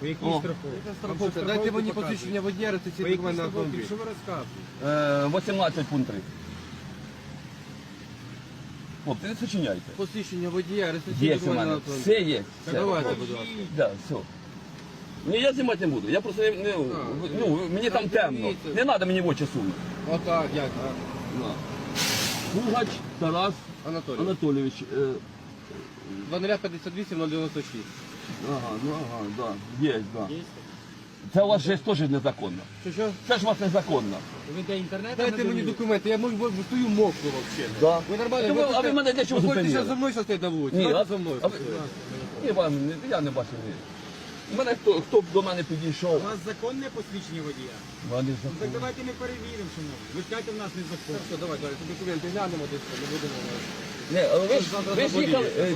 По якій О. страховці? Страховка. Дайте мені посвідчення водія, По реєстраційний якій документ на страховці? автомобіль. Що ви розказуєте? Е, 18 пункт 3. Хлопці, не сочиняйте. Посвідчення водія, реєстраційний Є у документ на мене. автомобіль. Все є. Так давайте, будь ласка. Да, все. Ні, я знімати не буду. Я просто не, не- ну, мені там темно. дивіться. Не треба мені в очі сунути. Отак, як? так. На. Пугач Тарас Анатолій. Анатолійович. Е, 2058 096. Ага, ну ага, да. Є, да. Це у вас же теж незаконно. Що, що? Це ж у вас незаконно. Ви до інтернету Дайте мені документи, я можу бо стою мокро взагалі. Да. Ви нормально? Ви- а ви мене для чого Ви хочете зупинили? зараз за мною стоїть на вулиці? Ні, а- за мною. а ви- Ні, вам, не- я не бачив. ні. Мене хто, хто б до мене підійшов. У вас законне посвідчення водія? Вони Ну. Так давайте ми перевіримо, шановні. Ви ж кажете, в нас не закон. Все, давай, давай, документи глянемо, десь не будемо. Ні, але ви ж, ви ж їхали. е.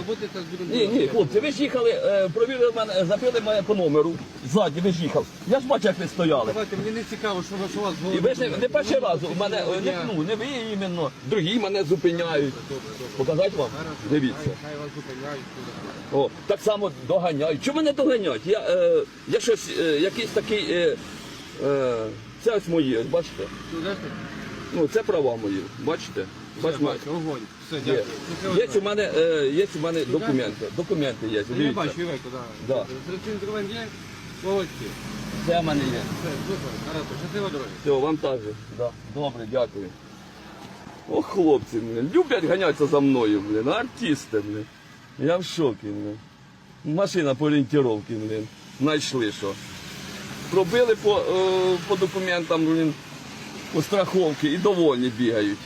Ні, ні, хлопці, ви ж їхали, е, провірили мене, запили мене по номеру. Ззаді ви ж їхали. Я ж бачив, як ви стояли. Давайте, мені не цікаво, що, ви- у вас І ви ж не, не перший раз у мене, е, не, ну, не ви іменно, другі мене зупиняють. Показати вам? Дивіться. Хай, вас зупиняють. О, так само доганяють. Чому мене доганяють? Я, е, я щось, е, якийсь такий, е, е, це ось мої, бачите? Ну, це права мої, бачите? Бачите? Бачу, огонь. Все, дякую. Ну, Є у мене, е, є у мене документи. Документи є. Я Дивіться. бачу, і ви туди. Да. Реєстраційний документ є? Молодці. Це в мене є. Все, супер. Гаразд, щасливо дороги. Все, вам теж. Да. Добре, дякую. О, хлопці, блин, люблять ганятися за мною, блин, артисти, блин. Я в шокі, блин. Машина по орієнтировці, блин. Знайшли що. Пробили по, е, по документам, блин, по страховки і довольні бігають.